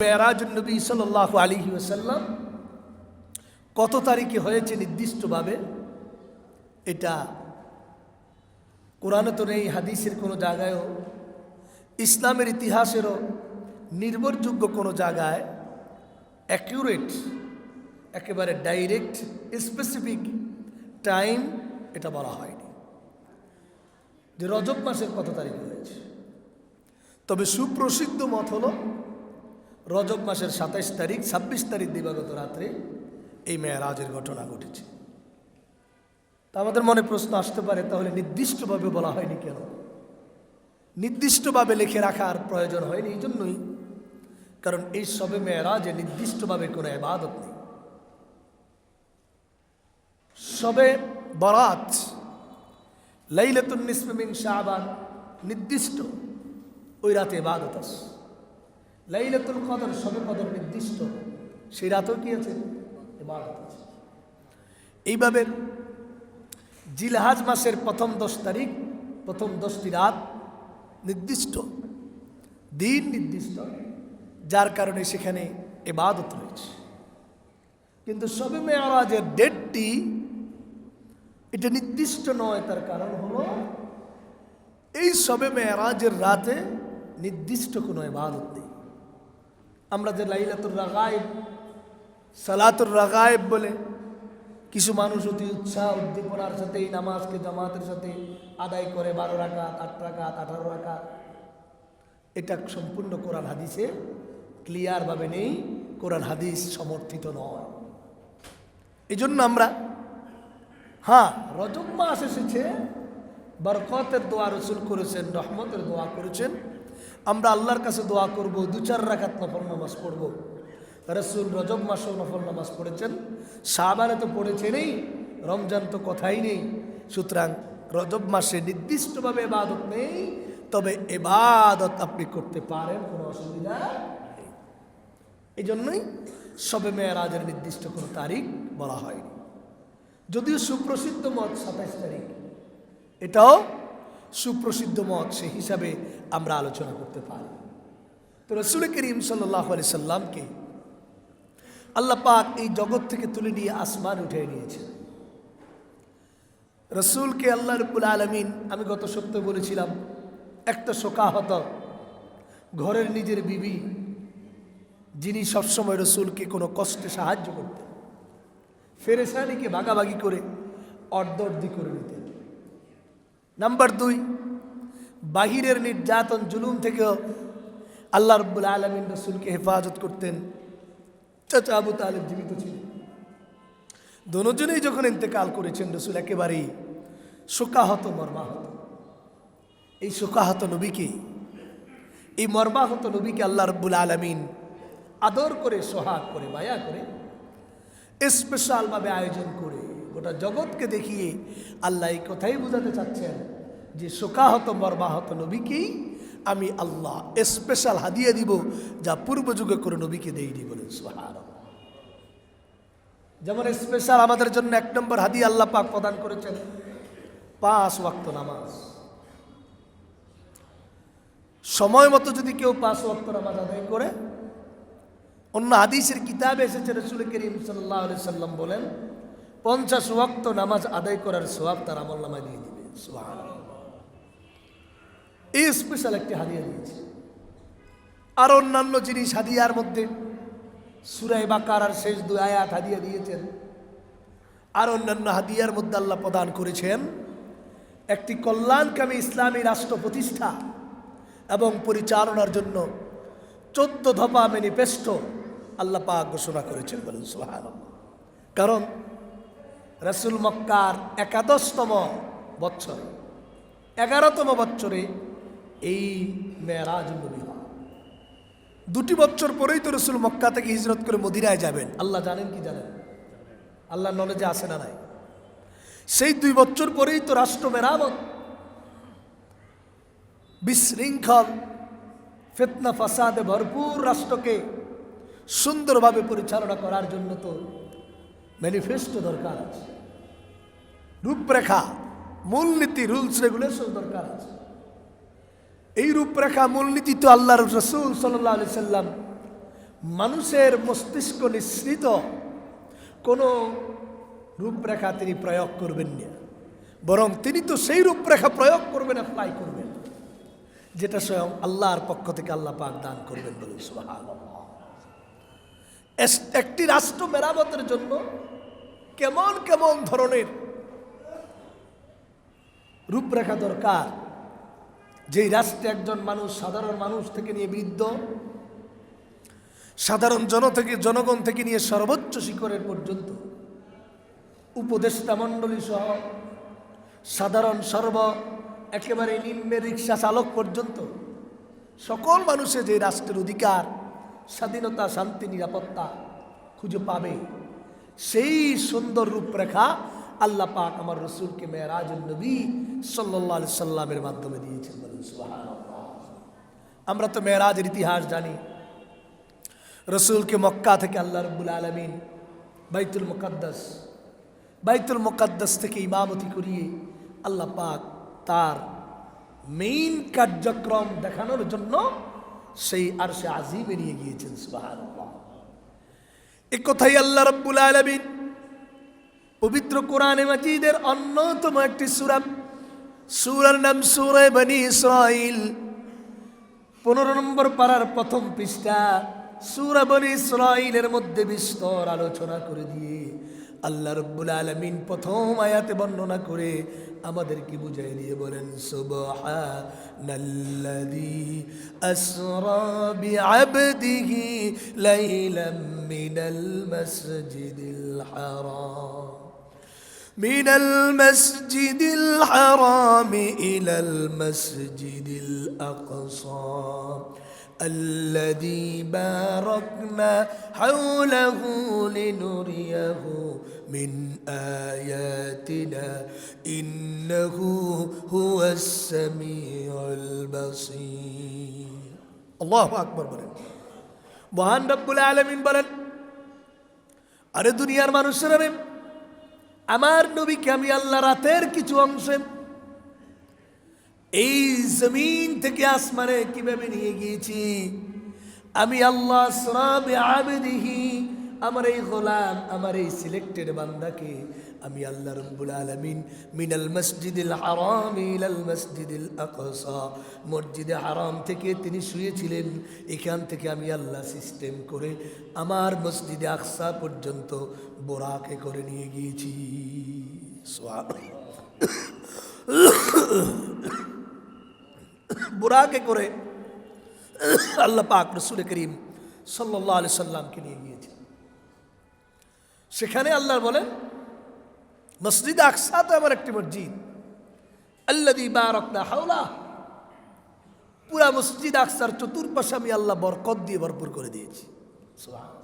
মেয়ারাজনবী সাল্লাহ আলী ওসাল্লাম কত তারিখে হয়েছে নির্দিষ্টভাবে? এটা কোরআনে তো নেই, হাদিসের কোনো জায়গায়ও, ইসলামের ইতিহাসেরও নির্ভরযোগ্য কোনো জায়গায় অ্যাকিউরেট একেবারে ডাইরেক্ট স্পেসিফিক টাইম এটা বলা হয়নি। যে রজব মাসের কত তারিখে হয়েছে? তবে সুপ্রসিদ্ধ মত হলো রজব মাসের সাতাইশ তারিখ, ছাব্বিশ তারিখ দিবাগত রাত্রে এই মেয়েরাজের ঘটনা ঘটেছে। তা আমাদের মনে প্রশ্ন আসতে পারে, তাহলে নির্দিষ্টভাবে বলা হয়নি কেন? নির্দিষ্টভাবে লিখে রাখার প্রয়োজন হয়নি এই জন্যই। কারণ এই সবে মেয়েরাজে নির্দিষ্টভাবে কোনো এবাদত নেই। সবে বরাত, লাইলাতুন নিসমিন শাহবান নির্দিষ্ট ওই রাতে এবাদত আছে। লাইলাতুল কদর সবে কদর নির্দিষ্ট। সেই রাতও কি আছে? এবাদত আছে। এইভাবে জিলহাজ মাসের প্রথম দশ তারিখ, প্রথম দশটি রাত নির্দিষ্ট। দিন নির্দিষ্ট, যার কারণে সেখানে এবাদত রয়েছে। কিন্তু সবে মেয়ারাজের ডেটটি এটা নির্দিষ্ট নয়, তার কারণ হলো এই সবে মেয়ারাজের রাতে নির্দিষ্ট কোনো এবাদত নেই। আমরা যে লাইলাতুর রাগায়েব, সালাতুর রাগায়েব বলে কিছু মানুষ অতি উৎসাহ, উদ্দীপনার সাথে এই নামাজকে জামাতের সাথে আদায় করে বারো রাকাত, আট রাকাত, আঠারো রাকাত। এটা সম্পূর্ণ কোরআন হাদিসে ক্লিয়ারভাবে নেই, কোরআন হাদিস সমর্থিত নয়। এই জন্য আমরা হ্যাঁ রজব মাস এসেছে, বরকতের দোয়া রসুল করেছেন, রহমতের দোয়া করেছেন। আমরা আল্লাহর কাছে দোয়া করব, দু চার রাখাত নফল নামাজ পড়ব। রসুল রজব মাসেও নফল নামাজ পড়েছেন। সাবারে তো পড়েছেনই, রমজান তো কথাই নেই। সুতরাং রজব মাসে নির্দিষ্টভাবে এবাদত নেই, তবে এবাদত আপনি করতে পারেন, কোনো অসুবিধা এই জন্যই সবে মেয়েরাজের নির্দিষ্ট কোনো তারিখ বলা হয়নি। যদিও সুপ্রসিদ্ধ মত সাতাইশ তারিখ, এটাও সুপ্রসিদ্ধ মত সে হিসাবে আমরা আলোচনা করতে পারি। তো রসুল করিম সাল্লাহ আলি সাল্লামকে আল্লাহ পাক এই জগৎ থেকে তুলে নিয়ে আসমান উঠে নিয়েছে রসুলকে আল্লাহ রব্বুল আলমিন, আমি গত সপ্তাহে বলেছিলাম, একটা শোকাহত ঘরের নিজের বিবি, যিনি সবসময় রসুলকে কোনো কষ্টে সাহায্য করতেন ফেরেসানিকে ভাগাভাগি করে অর্ধর্ধি করে নিতেন। নাম্বার দুই, বাহিরের নির্যাতন, জুলুম থেকেও আল্লাহ রব্বুল আলমিন রসুলকে হেফাজত করতেন। চাচা আবু তালেব জীবিত ছিলেন। দোনোজনেই যখন ইন্তেকাল করেছেন, রসুল একেবারেই শোকাহত, মর্মাহত। এই শোকাহত নবীকে, এই মর্মাহত নবীকে আল্লাহ রব্বুল আলমিন আদর করে, সোহাগ করে, মায়া করে স্পেশালভাবে আয়োজন করে গোটা জগৎকে দেখিয়ে আল্লাহ এই কথাই বোঝাতে চাচ্ছেন যে শোকাহত মর্মাহত নবীকেই আমি আল্লাহ স্পেশাল হাদিয়ে দিব যা পূর্ব যুগে করে নবীকে দেইনি বলেন সোহার যেমন স্পেশাল আমাদের জন্য এক নম্বর হাদিয়া আল্লাহ পাক প্রদান করেছেন, পাঁচ ওয়াক্ত নামাজ। সময় মতো যদি কেউ পাঁচ ওয়াক্ত নামাজ আদায় করে, অন্য হাদিসের কিতাবে এসেছে রসুল করিম সাল্লাহ সাল্লাম বলেন পঞ্চাশ ওয়াক্ত নামাজ আদায় করার সোয়াব তার আমল নামায় দিয়ে দিবে। এই স্পেশাল একটি হাদিয়া দিয়েছে। আর অন্যান্য জিনিস হাদিয়ার মধ্যে সুরাই বাকার আর শেষ দুই আয়াত হাদিয়া দিয়েছেন, আর অন্যান্য হাদিয়ার মধ্যে আল্লাহ প্রদান করেছেন, একটি কল্যাণকামী ইসলামী রাষ্ট্র প্রতিষ্ঠা এবং পরিচালনার জন্য চোদ্দ ধপা ম্যানিফেস্টো আল্লাহ পাক ঘোষণা করেছেন বলেন সোহান কারণ রসুল মক্কার একাদশতম বৎসর এগারোতম বৎসরে এই মেয়েরাজ নবী দুটি বছর পরেই তো রসুল মক্কা থেকে হিজরত করে মদিনায় যাবেন। আল্লাহ জানেন কি জানেন? আল্লাহ নলেজে আসে না নাই? সেই দুই বছর পরেই তো রাষ্ট্র মেরামত, বিশৃঙ্খল ফেতনা ফাসাদে ভরপুর রাষ্ট্রকে সুন্দরভাবে পরিচালনা করার জন্য তো ম্যানিফেস্টো দরকার আছে। রূপরেখা, মূলনীতি রুলস রেগুলেশন দরকার আছে। এই রূপরেখা, মূলনীতি তো আল্লাহর রসুল সাল্লাহ আলি সাল্লাম মানুষের মস্তিষ্ক নিঃসৃত। কোনো রূপরেখা তিনি প্রয়োগ করবেন না। বরং তিনি তো সেই রূপরেখা প্রয়োগ করবেন অ্যাপ্লাই করবেন। যেটা স্বয়ং আল্লাহর পক্ষ থেকে আল্লাহ পাক দান করবেন বলে একটি রাষ্ট্র মেরামতের জন্য কেমন কেমন ধরনের রূপরেখা দরকার? যেই রাষ্ট্রে একজন মানুষ, সাধারণ মানুষ থেকে নিয়ে বৃদ্ধ, সাধারণ জন থেকে, জনগণ থেকে নিয়ে সর্বোচ্চ শিখরের পর্যন্ত, উপদেষ্টা মণ্ডলী সহ সাধারণ সর্ব একেবারে নিম্নের রিক্সা চালক পর্যন্ত, সকল মানুষের যে রাষ্ট্রের অধিকার, স্বাধীনতা, শান্তি, নিরাপত্তা খুঁজে পাবে। সেই সুন্দর রূপরেখা আল্লাহ পাক আমার রসুলকে মেয়েরাজ নবী সাল্লাহ সাল্লামের মাধ্যমে দিয়েছেন বলেন, সুবহানাল্লাহ। আমরা তো মেয়েরাজের ইতিহাস জানি রসুলকে মক্কা থেকে আল্লাহ রব্বুল আলমিন বাইতুল মুকাদ্দাস বাইতুল মুকাদ্দাস থেকে ইমামতি করিয়ে আল্লাহ পাক তার মেইন কার্যক্রম দেখানোর জন্য সেই আর সে আজিমে নিয়ে গিয়েছেন, সুবহানাল্লাহ এ কথাই আল্লাহ রব্বুল আলমিন পবিত্র কোরআনে মাজিদের অন্যতম একটি সুরা। সুরার নাম সুরে বনি ইসরাইল পনেরো নম্বর পাড়ার প্রথম পৃষ্ঠা সুরা বনি ইসরাইলের মধ্যে বিস্তর আলোচনা করে দিয়ে আল্লাহ রব্বুল আলমিন প্রথম আয়াতে বর্ণনা করে আমাদেরকে বুঝাই দিয়ে বলেন, সুবহানাল্লাযী আসরা من المسجد الحرام. من المسجد الحرام إلى المسجد الأقصى. الذي باركنا حوله لنريه من آياتنا. إنه هو السميع البصير. الله أكبر. بركاته মহান রব্বুল আলমিন বলেন, আরে দুনিয়ার মানুষেরা আমার নবীকে আমি আল্লাহ রাতের কিছু অংশে এই জমিন থেকে আসমানে কীভাবে নিয়ে গিয়েছি? আমি আল্লাহ সরাবে আবেদিহি আমার এই গোলাম, আমার এই সিলেক্টেড বান্দাকে আমি আল্লাহ রব্বুল আলমিন মিনাল মসজিদিল হারাম ইলাল মসজিদিল আকসা। মসজিদে হারাম থেকে তিনি শুয়েছিলেন, এখান থেকে আমি আল্লাহ সিস্টেম করে আমার মসজিদে আকসা পর্যন্ত বোরাকে করে নিয়ে গিয়েছি। বোরাকে করে আল্লাহ পাক রসুল করিম সাল্লাহ আলি সাল্লামকে নিয়ে গিয়েছে সেখানে আল্লাহ বলেন, মসজিদ আকসা তো আমার একটি মসজিদ। আল্লাদি বারকনা হাওলা। পুরা মসজিদ আকসার চতুর্পাশে আমি আল্লাহ বরকত দিয়ে ভরপুর করে দিয়েছি। সুবহানাল্লাহ।